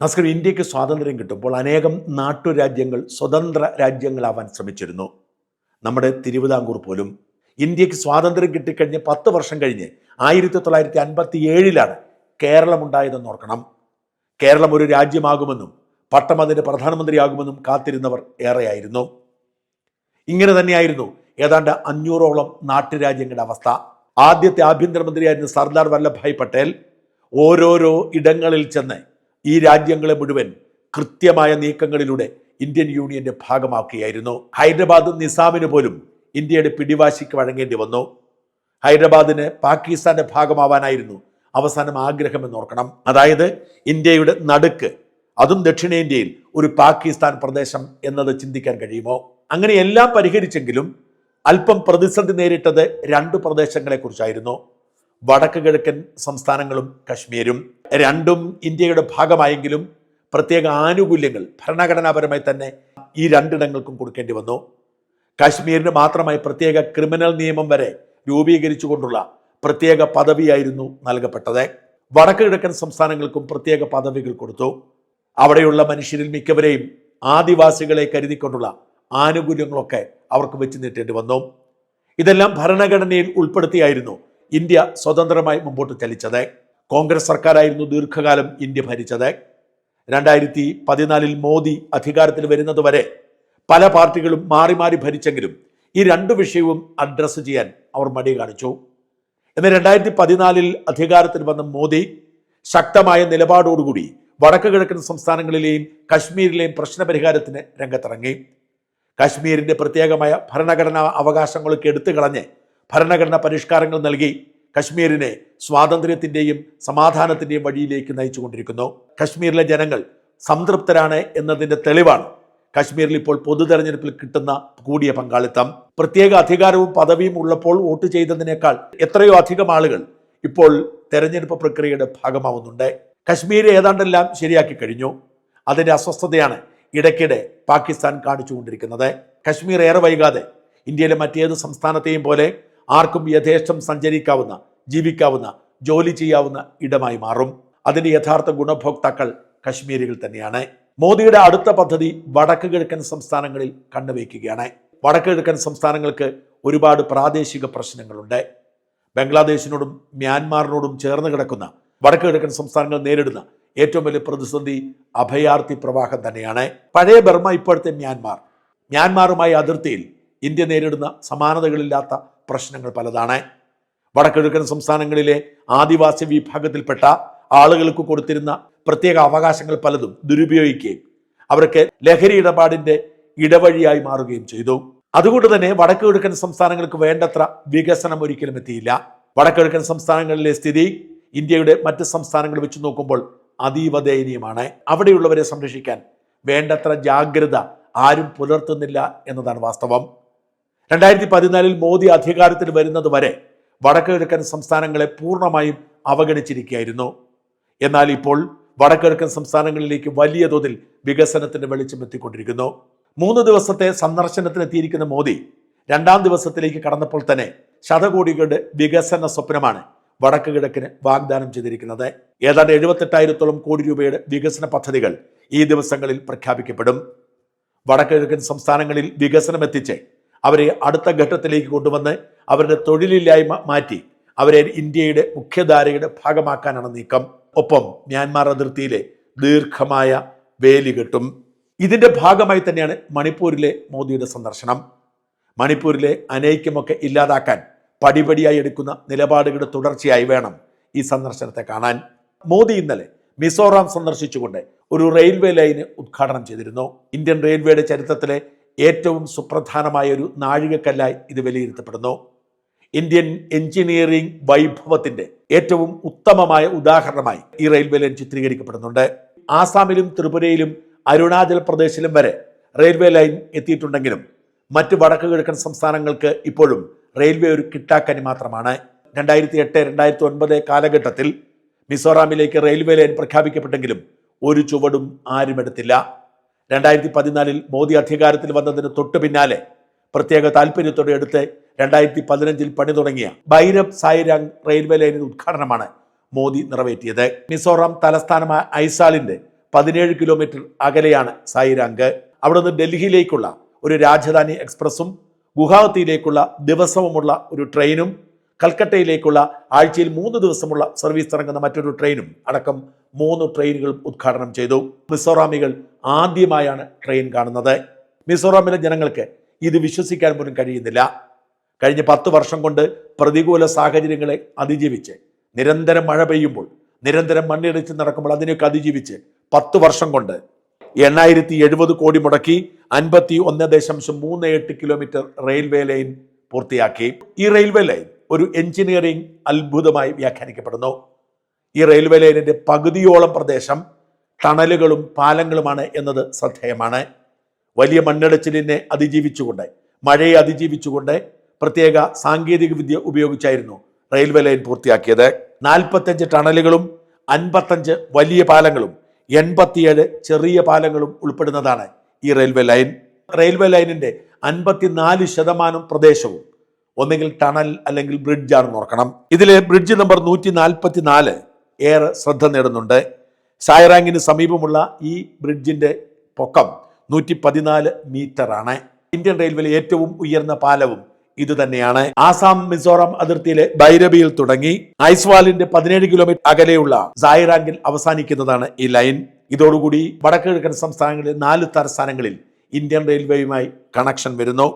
നമസ്കാരം ഇന്ത്യയ്ക്ക് സ്വാതന്ത്ര്യം കിട്ടുമ്പോൾ അനേകം നാട്ടുരാജ്യങ്ങൾ സ്വതന്ത്ര രാജ്യങ്ങളാവാൻ ശ്രമിച്ചിരുന്നു. നമ്മുടെ തിരുവിതാംകൂർ പോലും ഇന്ത്യയ്ക്ക് സ്വാതന്ത്ര്യം കിട്ടിക്കഴിഞ്ഞ് പത്ത് വർഷം കഴിഞ്ഞ് ആയിരത്തി തൊള്ളായിരത്തി അൻപത്തി ഏഴിലാണ് കേരളം ഉണ്ടായതെന്ന് ഓർക്കണം. കേരളം ഒരു രാജ്യമാകുമെന്നും പട്ടം അതിന്റെ പ്രധാനമന്ത്രിയാകുമെന്നും കാത്തിരുന്നവർ ഏറെയായിരുന്നു. ഇങ്ങനെ തന്നെയായിരുന്നു ഏതാണ്ട് അഞ്ഞൂറോളം നാട്ടുരാജ്യങ്ങളുടെ അവസ്ഥ. ആദ്യത്തെ ആഭ്യന്തരമന്ത്രിയായിരുന്ന സർദാർ വല്ലഭായ് പട്ടേൽ ഓരോരോ ഇടങ്ങളിൽ ചെന്ന് ഈ രാജ്യങ്ങളെ മുഴുവൻ കൃത്യമായ നീക്കങ്ങളിലൂടെ ഇന്ത്യൻ യൂണിയന്റെ ഭാഗമാക്കുകയായിരുന്നു. ഹൈദരാബാദ് നിസാമിന് പോലും ഇന്ത്യയുടെ പിടിവാശിക്ക് വഴങ്ങേണ്ടി വന്നു. ഹൈദരാബാദിന് പാകിസ്ഥാന്റെ ഭാഗമാവാനായിരുന്നു അവസാനം ആഗ്രഹമെന്ന് ഓർക്കണം. അതായത് ഇന്ത്യയുടെ നടുക്ക് അതും ദക്ഷിണേന്ത്യയിൽ ഒരു പാകിസ്ഥാൻ പ്രദേശം എന്നത് ചിന്തിക്കാൻ കഴിയുമോ? അങ്ങനെ എല്ലാം പരിഹരിച്ചെങ്കിലും അല്പം പ്രതിസന്ധി നേരിട്ടത് രണ്ട് പ്രദേശങ്ങളെ കുറിച്ചായിരുന്നു വടക്ക് കിഴക്കൻ സംസ്ഥാനങ്ങളും കശ്മീരും. രണ്ടും ഇന്ത്യയുടെ ഭാഗമായെങ്കിലും പ്രത്യേക ആനുകൂല്യങ്ങൾ ഭരണഘടനാപരമായി തന്നെ ഈ രണ്ടിടങ്ങൾക്കും കൊടുക്കേണ്ടി വന്നു. കാശ്മീരിന് മാത്രമായി പ്രത്യേക ക്രിമിനൽ നിയമം വരെ രൂപീകരിച്ചുകൊണ്ടുള്ള പ്രത്യേക പദവിയായിരുന്നു നൽകപ്പെട്ടത്. വടക്ക് കിഴക്കൻ സംസ്ഥാനങ്ങൾക്കും പ്രത്യേക പദവികൾ കൊടുത്തു. അവിടെയുള്ള മനുഷ്യരിൽ മിക്കവരെയും ആദിവാസികളെ കരുതിക്കൊണ്ടുള്ള ആനുകൂല്യങ്ങളൊക്കെ അവർക്ക് വെച്ച് നീട്ടേണ്ടി വന്നു. ഇതെല്ലാം ഭരണഘടനയിൽ ഉൾപ്പെടുത്തിയായിരുന്നു ഇന്ത്യ സ്വതന്ത്രമായി മുമ്പോട്ട് ചലിച്ചത്. കോൺഗ്രസ് സർക്കാരായിരുന്നു ദീർഘകാലം ഇന്ത്യ ഭരിച്ചത്. രണ്ടായിരത്തി പതിനാലിൽ മോദി അധികാരത്തിൽ വരുന്നതുവരെ പല പാർട്ടികളും മാറി മാറി ഭരിച്ചെങ്കിലും ഈ രണ്ട് വിഷയവും അഡ്രസ്സ് ചെയ്യാൻ അവർ മടി കാണിച്ചു. എന്നാൽ രണ്ടായിരത്തി പതിനാലിൽ അധികാരത്തിൽ വന്ന മോദി ശക്തമായ നിലപാടോടുകൂടി വടക്ക് കിഴക്കൻ സംസ്ഥാനങ്ങളിലെയും കശ്മീരിലെയും പ്രശ്നപരിഹാരത്തിന് രംഗത്തിറങ്ങി. കാശ്മീരിന്റെ പ്രത്യേകമായ ഭരണഘടനാ അവകാശങ്ങളൊക്കെ എടുത്തു കളഞ്ഞ് ഭരണഘടനാ പരിഷ്കാരങ്ങൾ നൽകി. കശ്മീരിനെ സ്വാതന്ത്ര്യത്തിന്റെയും സമാധാനത്തിന്റെയും വഴിയിലേക്ക് നയിച്ചുകൊണ്ടിരിക്കുന്നു. കശ്മീരിലെ ജനങ്ങൾ സംതൃപ്തരാണ് എന്നതിന്റെ തെളിവാണ് കശ്മീരിൽ ഇപ്പോൾ പൊതു തെരഞ്ഞെടുപ്പിൽ കിട്ടുന്ന കൂടിയ പങ്കാളിത്തം. പ്രത്യേക അധികാരവും പദവിയും ഉള്ളപ്പോൾ വോട്ട് ചെയ്തതിനേക്കാൾ എത്രയോ അധികം ആളുകൾ ഇപ്പോൾ തെരഞ്ഞെടുപ്പ് പ്രക്രിയയുടെ ഭാഗമാവുന്നുണ്ട്. കശ്മീർ ഏതാണ്ടെല്ലാം ശരിയാക്കി കഴിഞ്ഞു. അതിന്റെ അസ്വസ്ഥതയാണ് ഇടയ്ക്കിടെ പാകിസ്ഥാൻ കാണിച്ചുകൊണ്ടിരിക്കുന്നത്. കശ്മീർ ഏറെ വൈകാതെ ഇന്ത്യയിലെ മറ്റേത് സംസ്ഥാനത്തെയും പോലെ ആർക്കും യഥേഷ്ടം സഞ്ചരിക്കാവുന്ന ജീവിക്കാവുന്ന ജോലി ചെയ്യാവുന്ന ഇടമായി മാറും. അതിന്റെ യഥാർത്ഥ ഗുണഭോക്താക്കൾ കശ്മീരികൾ തന്നെയാണ്. മോദിയുടെ അടുത്ത പദ്ധതി വടക്ക് കിഴക്കൻ സംസ്ഥാനങ്ങളിൽ കണ്ടുവയ്ക്കുകയാണ് വടക്ക് കിഴക്കൻ സംസ്ഥാനങ്ങൾക്ക് ഒരുപാട് പ്രാദേശിക പ്രശ്നങ്ങളുണ്ട്. ബംഗ്ലാദേശിനോടും മ്യാൻമാറിനോടും ചേർന്ന് കിടക്കുന്ന വടക്ക് കിഴക്കൻ സംസ്ഥാനങ്ങൾ നേരിടുന്ന ഏറ്റവും വലിയ പ്രതിസന്ധി അഭയാർത്ഥി പ്രവാഹം തന്നെയാണ്. പഴയ ബർമ്മ ഇപ്പോഴത്തെ മ്യാൻമാർ. മ്യാൻമാറുമായി അതിർത്തിയിൽ ഇന്ത്യ നേരിടുന്ന സമാനതകളില്ലാത്ത പ്രശ്നങ്ങൾ പലതാണ്. വടക്കിഴക്കൻ സംസ്ഥാനങ്ങളിലെ ആദിവാസി വിഭാഗത്തിൽപ്പെട്ട ആളുകൾക്ക് കൊടുത്തിരുന്ന പ്രത്യേക അവകാശങ്ങൾ പലതും ദുരുപയോഗിക്കുകയും അവർക്ക് ലഹരി ഇടപാടിന്റെ ഇടവഴിയായി മാറുകയും ചെയ്തു. അതുകൊണ്ട് തന്നെ വടക്കുകിഴക്കൻ സംസ്ഥാനങ്ങൾക്ക് വേണ്ടത്ര വികസനം ഒരിക്കലും എത്തിയില്ല. വടക്കുകിഴക്കൻ സംസ്ഥാനങ്ങളിലെ സ്ഥിതി ഇന്ത്യയുടെ മറ്റ് സംസ്ഥാനങ്ങൾ വെച്ച് നോക്കുമ്പോൾ അതീവ ദയനീയമാണ്. അവിടെയുള്ളവരെ സംരക്ഷിക്കാൻ വേണ്ടത്ര ജാഗ്രത ആരും പുലർത്തുന്നില്ല എന്നതാണ് വാസ്തവം. രണ്ടായിരത്തി പതിനാലിൽ മോദി അധികാരത്തിൽ വരുന്നത് വരെ വടക്കുകിഴക്കൻ സംസ്ഥാനങ്ങളെ പൂർണമായും അവഗണിച്ചിരിക്കുകയായിരുന്നു. എന്നാൽ ഇപ്പോൾ വടക്കുകിഴക്കൻ സംസ്ഥാനങ്ങളിലേക്ക് വലിയ തോതിൽ വികസനത്തിന്റെ വെളിച്ചം എത്തിക്കൊണ്ടിരിക്കുന്നു. മൂന്ന് ദിവസത്തെ സന്ദർശനത്തിനെത്തിയിരിക്കുന്ന മോദി രണ്ടാം ദിവസത്തിലേക്ക് കടന്നപ്പോൾ തന്നെ ശതകോടികളുടെ വികസന സ്വപ്നമാണ് വടക്ക് കിഴക്കിന് വാഗ്ദാനം ചെയ്തിരിക്കുന്നത്. ഏതാണ്ട് എഴുപത്തെട്ടായിരത്തോളം കോടി രൂപയുടെ വികസന പദ്ധതികൾ ഈ ദിവസങ്ങളിൽ പ്രഖ്യാപിക്കപ്പെടും. വടക്ക് കിഴക്കൻ സംസ്ഥാനങ്ങളിൽ വികസനം എത്തിച്ച് അവരെ അടുത്ത ഘട്ടത്തിലേക്ക് കൊണ്ടുവന്ന് അവരുടെ തൊഴിലില്ലായ്മ മാറ്റി അവരെ ഇന്ത്യയുടെ മുഖ്യധാരയുടെ ഭാഗമാക്കാനാണ് നീക്കം. ഒപ്പം മ്യാൻമാർ അതിർത്തിയിലെ ദീർഘമായ വേലി കെട്ടും. ഇതിന്റെ ഭാഗമായി തന്നെയാണ് മണിപ്പൂരിലെ മോദിയുടെ സന്ദർശനം. മണിപ്പൂരിലെ അനൈക്യമൊക്കെ ഇല്ലാതാക്കാൻ പടിപടിയായി എടുക്കുന്ന നിലപാടുകളുടെ തുടർച്ചയായി വേണം ഈ സന്ദർശനത്തെ കാണാൻ. മോദി ഇന്നലെ മിസോറാം സന്ദർശിച്ചുകൊണ്ട് ഒരു റെയിൽവേ ലൈന് ഉദ്ഘാടനം ചെയ്തിരുന്നു. ഇന്ത്യൻ റെയിൽവേയുടെ ചരിത്രത്തിലെ ഏറ്റവും സുപ്രധാനമായ ഒരു നാഴികക്കല്ലായി ഇത് വിലയിരുത്തപ്പെടുന്നു. ഇന്ത്യൻ എഞ്ചിനീയറിംഗ് വൈഭവത്തിന്റെ ഏറ്റവും ഉത്തമമായ ഉദാഹരണമായി ഈ റെയിൽവേ ലൈൻ ചിത്രീകരിക്കപ്പെടുന്നുണ്ട്. ആസാമിലും ത്രിപുരയിലും അരുണാചൽ പ്രദേശിലും വരെ റെയിൽവേ ലൈൻ എത്തിയിട്ടുണ്ടെങ്കിലും മറ്റ് വടക്ക് കിഴക്കൻ സംസ്ഥാനങ്ങൾക്ക് ഇപ്പോഴും റെയിൽവേ ഒരു കിട്ടാക്കനി മാത്രമാണ്. രണ്ടായിരത്തി എട്ട് രണ്ടായിരത്തി ഒൻപത് കാലഘട്ടത്തിൽ മിസോറാമിലേക്ക് റെയിൽവേ ലൈൻ പ്രഖ്യാപിക്കപ്പെട്ടെങ്കിലും ഒരു ചുവടും ആരും എടുത്തില്ല രണ്ടായിരത്തി പതിനാലിൽ മോദി അധികാരത്തിൽ വന്നതിന് തൊട്ടു പിന്നാലെ പ്രത്യേക താല്പര്യത്തോടെ എടുത്ത് രണ്ടായിരത്തി പതിനഞ്ചിൽ പണി തുടങ്ങിയ ബൈരബ് സായിരാങ് റെയിൽവേ ലൈനിന്റെ ഉദ്ഘാടനമാണ് മോദി നിറവേറ്റിയത്. മിസോറാം തലസ്ഥാനമായ ഐസാളിന്റെ പതിനേഴ് കിലോമീറ്റർ അകലെയാണ് സായിരാങ്ക് അവിടെ നിന്ന് ഡൽഹിയിലേക്കുള്ള ഒരു രാജധാനി എക്സ്പ്രസും ഗുവാഹത്തിയിലേക്കുള്ള ദിവസവുമുള്ള ഒരു ട്രെയിനും കൽക്കട്ടയിലേക്കുള്ള ആഴ്ചയിൽ മൂന്ന് ദിവസമുള്ള സർവീസ് ഇറങ്ങുന്ന മറ്റൊരു ട്രെയിനും അടക്കം മൂന്ന് ട്രെയിനുകളും ഉദ്ഘാടനം ചെയ്തു. മിസോറാമികൾ ആദ്യമായാണ് ട്രെയിൻ കാണുന്നത്. മിസോറാമിലെ ജനങ്ങൾക്ക് ഇത് വിശ്വസിക്കാൻ പോലും കഴിയുന്നില്ല. കഴിഞ്ഞ പത്ത് വർഷം കൊണ്ട് പ്രതികൂല സാഹചര്യങ്ങളെ അതിജീവിച്ച് നിരന്തരം മഴ പെയ്യുമ്പോൾ നിരന്തരം മണ്ണിടിച്ച് നടക്കുമ്പോൾ അതിനെയൊക്കെ അതിജീവിച്ച് പത്ത് വർഷം കൊണ്ട് എണ്ണായിരത്തി എഴുപത് കോടി മുടക്കി അൻപത്തി ഒന്ന് ദശാംശം മൂന്ന് എട്ട് കിലോമീറ്റർ റെയിൽവേ ലൈൻ പൂർത്തിയാക്കി. ഈ റെയിൽവേ ലൈൻ ഒരു എഞ്ചിനീയറിംഗ് അത്ഭുതമായി വ്യാഖ്യാനിക്കപ്പെടുന്നു. ഈ റെയിൽവേ ലൈനിന്റെ പകുതിയോളം പ്രദേശം ടണലുകളും പാലങ്ങളുമാണ് എന്നത് ശ്രദ്ധേയമാണ്. വലിയ മണ്ണിടിച്ചിലിനെ അതിജീവിച്ചുകൊണ്ട് മഴയെ അതിജീവിച്ചുകൊണ്ട് പ്രത്യേക സാങ്കേതിക വിദ്യ ഉപയോഗിച്ചായിരുന്നു റെയിൽവേ ലൈൻ പൂർത്തിയാക്കിയത്. നാൽപ്പത്തഞ്ച് ടണലുകളും അൻപത്തഞ്ച് വലിയ പാലങ്ങളും എൺപത്തിയേഴ് ചെറിയ പാലങ്ങളും ഉൾപ്പെടുന്നതാണ് ഈ റെയിൽവേ ലൈൻ. റെയിൽവേ ലൈനിന്റെ അൻപത്തിനാല് ശതമാനം പ്രദേശവും ഒന്നെങ്കിൽ ടണൽ അല്ലെങ്കിൽ ബ്രിഡ്ജ് ആണ് ഓർക്കണം. ഇതിലെ ബ്രിഡ്ജ് നമ്പർ നൂറ്റി നാൽപ്പത്തി നാല് ഏറെ ശ്രദ്ധ നേടുന്നുണ്ട്. സായറാങ്കിന് സമീപമുള്ള ഈ ബ്രിഡ്ജിന്റെ പൊക്കം നൂറ്റി പതിനാല് മീറ്റർ ആണ്. ഇന്ത്യൻ റെയിൽവേയിലെ ഏറ്റവും ഉയർന്ന പാലവും ഇത് തന്നെയാണ് ആസാം മിസോറാം അതിർത്തിയിലെ ബൈരബിയിൽ തുടങ്ങി ഐസ്വാലിന്റെ പതിനേഴ് കിലോമീറ്റർ അകലെയുള്ള സായിറാങ്കിൽ അവസാനിക്കുന്നതാണ് ഈ ലൈൻ. ഇതോടുകൂടി വടക്ക് സംസ്ഥാനങ്ങളിൽ സംസ്ഥാനങ്ങളിലെ നാല് തലസ്ഥാനങ്ങളിൽ ഇന്ത്യൻ റെയിൽവേയുമായി കണക്ഷൻ വരുന്നു.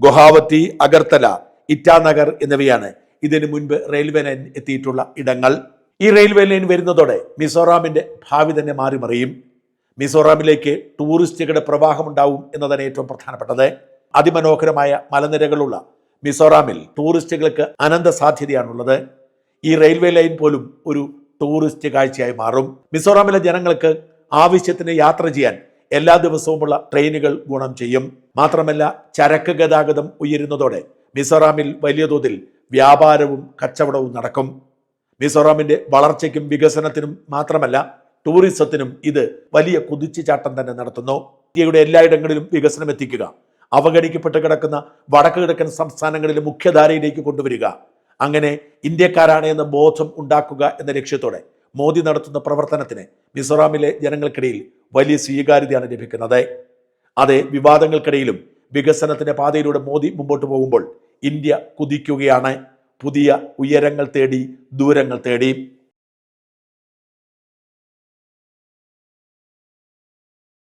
ഗുവാഹത്തി അഗർത്തല ഇറ്റാനഗർ എന്നിവയാണ് ഇതിനു മുൻപ് റെയിൽവേ ലൈൻ എത്തിയിട്ടുള്ള ഇടങ്ങൾ. ഈ റെയിൽവേ ലൈൻ വരുന്നതോടെ മിസോറാമിന്റെ ഭാവി തന്നെ മാറി മറിയും മിസോറാമിലേക്ക് ടൂറിസ്റ്റുകളുടെ പ്രവാഹമുണ്ടാവും എന്നതാണ് ഏറ്റവും പ്രധാനപ്പെട്ടത്. അതിമനോഹരമായ മലനിരകളുള്ള മിസോറാമിൽ ടൂറിസ്റ്റുകൾക്ക് അനന്ത സാധ്യതയാണുള്ളത്. ഈ റെയിൽവേ ലൈൻ പോലും ഒരു ടൂറിസ്റ്റ് കാഴ്ചയായി മാറും. മിസോറാമിലെ ജനങ്ങൾക്ക് ആവശ്യത്തിന് യാത്ര ചെയ്യാൻ എല്ലാ ദിവസവുമുള്ള ട്രെയിനുകൾ ഗുണം ചെയ്യും. മാത്രമല്ല ചരക്ക് ഗതാഗതം ഉയരുന്നതോടെ മിസോറാമിൽ വലിയ തോതിൽ വ്യാപാരവും കച്ചവടവും നടക്കും. മിസോറാമിന്റെ വളർച്ചയ്ക്കും വികസനത്തിനും മാത്രമല്ല ടൂറിസത്തിനും ഇത് വലിയ കുതിച്ചുചാട്ടം തന്നെ നടത്തുന്നു. ഇന്ത്യയുടെ എല്ലായിടങ്ങളിലും വികസനം എത്തിക്കുക അവഗണിക്കപ്പെട്ട് കിടക്കുന്ന വടക്ക് കിഴക്കൻ സംസ്ഥാനങ്ങളിലെ മുഖ്യധാരയിലേക്ക് കൊണ്ടുവരിക അങ്ങനെ ഇന്ത്യക്കാരാണ് എന്ന ബോധം ഉണ്ടാക്കുക എന്ന ലക്ഷ്യത്തോടെ മോദി നടത്തുന്ന പ്രവർത്തനത്തിന് മിസോറാമിലെ ജനങ്ങൾക്കിടയിൽ വലിയ സ്വീകാര്യതയാണ് ലഭിക്കുന്നത്. അതെ വിവാദങ്ങൾക്കിടയിലും വികസനത്തിന്റെ പാതയിലൂടെ മോദി മുമ്പോട്ട് പോകുമ്പോൾ ഇന്ത്യ കുതിക്കുകയാണ്. പുതിയ ഉയരങ്ങൾ തേടി ദൂരങ്ങൾ തേടി.